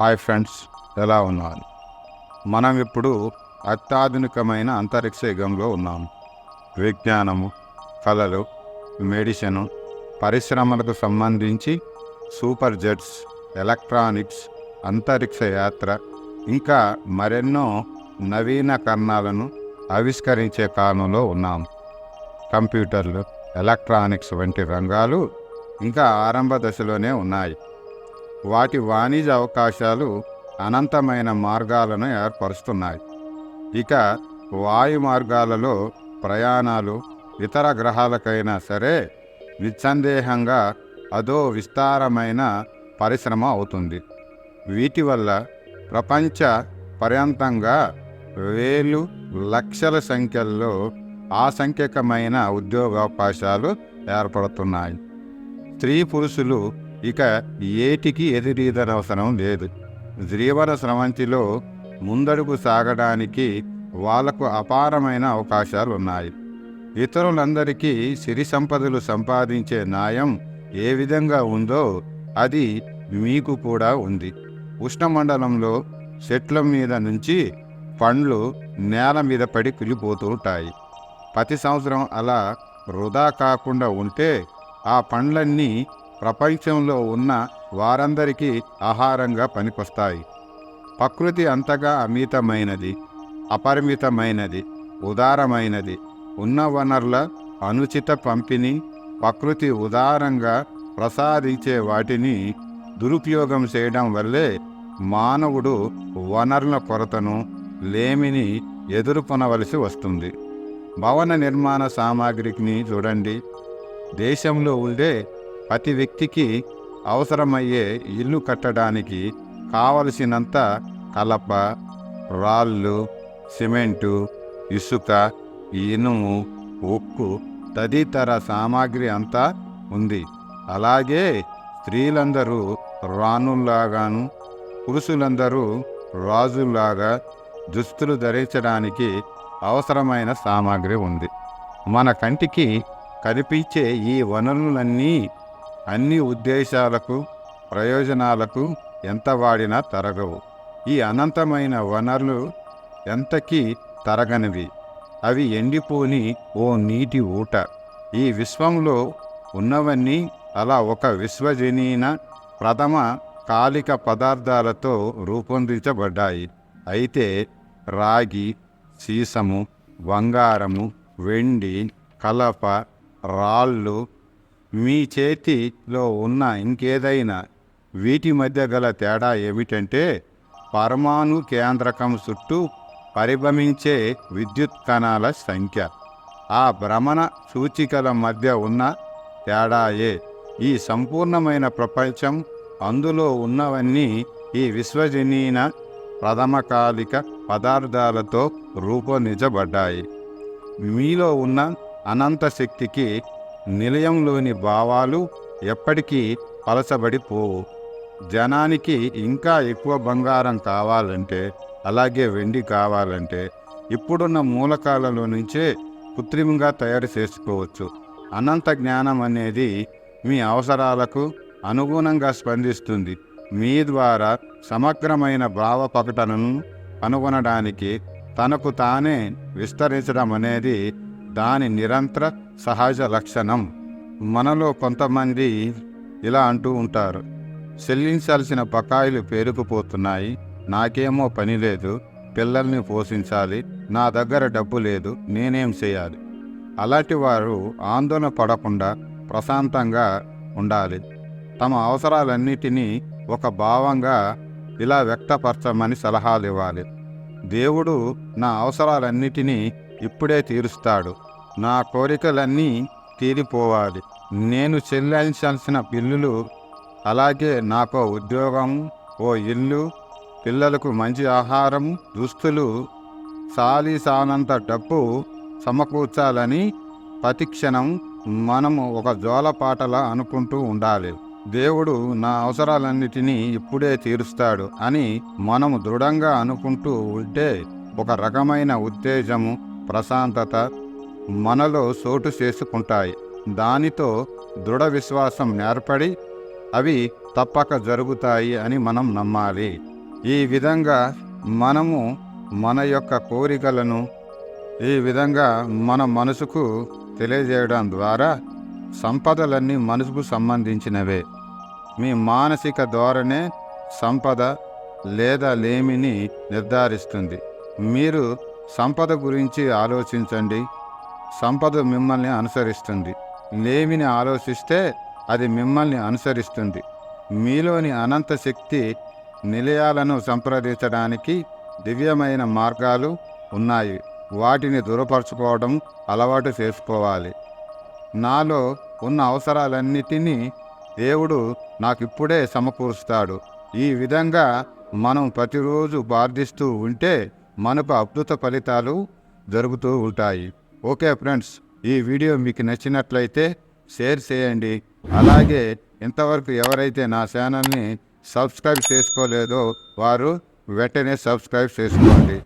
Hi friends ఎలా ఉన్నారు? మనం ఇప్పుడు అత్యాధునికమైన అంతరిక్ష యుగంలో ఉన్నాము విజ్ఞానము కళలు మెడిసిను పరిశ్రమలకు సంబంధించి సూపర్ జెట్స్ ఎలక్ట్రానిక్స్ అంతరిక్ష యాత్ర ఇంకా మరెన్నో నవీనకరణాలను ఆవిష్కరించే కాలంలో ఉన్నాము కంప్యూటర్లు ఎలక్ట్రానిక్స్ వంటి రంగాలు ఇంకా ఆరంభ దశలోనే ఉన్నాయి. వాటి వాణిజ్య అవకాశాలు అనంతమైన మార్గాలను ఏర్పరుస్తున్నాయి. ఇక వాయు మార్గాలలో ప్రయాణాలు ఇతర గ్రహాలకైనా సరే నిస్సందేహంగా అదో విస్తారమైన పరిశ్రమ అవుతుంది. వీటి వల్ల ప్రపంచ పర్యంతంగా వేలు లక్షల సంఖ్యల్లో ఆసంఖ్యకమైన ఉద్యోగావకాశాలు ఏర్పడుతున్నాయి. స్త్రీ పురుషులు ఇక ఏటికి ఎదురీదనవసరం లేదు. జీవన స్రవంతిలో ముందడుగు సాగడానికి వాళ్ళకు అపారమైన అవకాశాలు ఉన్నాయి ఇతరులందరికీ సిరి సంపదలు సంపాదించే న్యాయం ఏ విధంగా ఉందో అది మీకు కూడా ఉంది. ఉష్ణమండలంలో చెట్ల మీద నుంచి పండ్లు నేల మీద పడి కులిపోతూ ఉంటాయి ప్రతి సంవత్సరం అలా వృధా కాకుండా ఉంటే ఆ పండ్లన్నీ ప్రపంచంలో ఉన్న వారందరికీ ఆహారంగా పనికొస్తాయి. ప్రకృతి అంతగా అమితమైనది అపరిమితమైనది ఉదారమైనది. ఉన్న వనరుల అనుచిత పంపిణీ ప్రకృతి ఉదారంగా ప్రసాదించే వాటిని దురుపయోగం చేయడం వల్లే మానవుడు వనరుల కొరతను లేమిని ఎదుర్కొనవలసి వస్తుంది. భవన నిర్మాణ సామాగ్రిని చూడండి. దేశంలో ఉండే ప్రతి వ్యక్తికి అవసరమయ్యే ఇల్లు కట్టడానికి కావలసినంత కలప రాళ్ళు సిమెంటు ఇసుక ఇనుము ఉక్కు తదితర సామాగ్రి అంతా ఉంది. అలాగే స్త్రీలందరూ రాణుల్లాగాను పురుషులందరూ రాజుల్లాగా దుస్తులు ధరించడానికి అవసరమైన సామాగ్రి ఉంది. మన కంటికి కనిపించే ఈ వనరులన్నీ అన్ని ఉద్దేశాలకు ప్రయోజనాలకు ఎంత వాడినా తరగవు. ఈ అనంతమైన వనరులు ఎంతకీ తరగనివి. అవి ఎండిపోని ఓ నీటి ఊట. ఈ విశ్వంలో ఉన్నవన్నీ అలా ఒక విశ్వజనీన ప్రథమ కాలిక పదార్థాలతో రూపొందించబడ్డాయి. అయితే రాగి సీసము బంగారము వెండి కలప రాళ్ళు మీ చేతిలో ఉన్న ఇంకేదైనా వీటి మధ్య గల తేడా ఏమిటంటే పరమాణు కేంద్రకం చుట్టూ పరిభ్రమించే విద్యుత్ కణాల సంఖ్య. ఆ భ్రమణ సూచికల మధ్య ఉన్న తేడాయే. ఈ సంపూర్ణమైన ప్రపంచం అందులో ఉన్నవన్నీ ఈ విశ్వజనీన ప్రథమకాలిక పదార్థాలతో రూపొందించబడ్డాయి. మీలో ఉన్న అనంత శక్తికి నిలయంలోని భావాలు ఎప్పటికీ పలసబడిపోవు జనానికి ఇంకా ఎక్కువ బంగారం కావాలంటే అలాగే వెండి కావాలంటే ఇప్పుడున్న మూలకాలలో నుంచే కృత్రిమంగా తయారు చేసుకోవచ్చు. అనంత జ్ఞానం అనేది మీ అవసరాలకు అనుగుణంగా స్పందిస్తుంది. మీ ద్వారా సమగ్రమైన భావ ప్రకటనను కనుగొనడానికి తనకు తానే విస్తరించడం అనేది దాని నిరంతర సహజ లక్షణం. మనలో కొంతమంది ఇలా అంటూ ఉంటారు. చెల్లించాల్సిన బకాయిలు పేరుకుపోతున్నాయి. నాకేమో పని లేదు. పిల్లల్ని పోషించాలి. నా దగ్గర డబ్బు లేదు. నేనేం చేయాలి? అలాంటి వారు ఆందోళన పడకుండా ప్రశాంతంగా ఉండాలి. తమ అవసరాలన్నిటినీ ఒక భావంగా ఇలా వ్యక్తపరచమని సలహాలు ఇవ్వాలి దేవుడు నా అవసరాలన్నిటినీ ఇప్పుడే తీరుస్తాడు. నా కోరికలన్నీ తీరిపోవాలి. నేను చెల్లించాల్సిన బిల్లులు అలాగే నాకు ఉద్యోగం ఓ ఇల్లు పిల్లలకు మంచి ఆహారం దుస్తులు సాలిసానంత డబ్బు సమకూర్చాలని ప్రతిక్షణం మనము ఒక జోలపాటలా అనుకుంటూ ఉండాలి. దేవుడు నా అవసరాలన్నిటినీ ఇప్పుడే తీరుస్తాడు అని మనము దృఢంగా అనుకుంటూ ఉంటే ఒక రకమైన ఉత్తేజము ప్రశాంతత మనలో చోటు చేసుకుంటాయి. దానితో దృఢ విశ్వాసం ఏర్పడి అవి తప్పక జరుగుతాయి అని మనం నమ్మాలి. ఈ విధంగా మనము మన యొక్క కోరికలను ఈ విధంగా మన మనసుకు తెలియజేయడం ద్వారా సంపదలన్నీ మనసుకు సంబంధించినవే. మీ మానసిక ధోరణే సంపద లేదా లేమిని నిర్ధారిస్తుంది. మీరు సంపద గురించి ఆలోచించండి. సంపద మిమ్మల్ని అనుసరిస్తుంది. లేమిని ఆలోచిస్తే అది మిమ్మల్ని అనుసరిస్తుంది. మీలోని అనంత శక్తి నిలయాలను సంప్రదించడానికి దివ్యమైన మార్గాలు ఉన్నాయి. వాటిని దూరపరచుకోవడం అలవాటు చేసుకోవాలి. నాలో ఉన్న అవసరాలన్నిటినీ దేవుడు నాకు ఇప్పుడే సమకూరుస్తాడు. ఈ విధంగా మనం ప్రతిరోజు ప్రార్థిస్తూ ఉంటే మనకు అద్భుత ఫలితాలు జరుగుతూ ఉంటాయి. ఓకే ఫ్రెండ్స్ ఈ వీడియో మీకు నచ్చినట్లయితే షేర్ చేయండి. అలాగే ఇంతవరకు ఎవరైతే నా ఛానల్ని సబ్స్క్రైబ్ చేసుకోలేదో వారు వెంటనే సబ్స్క్రైబ్ చేసుకోండి.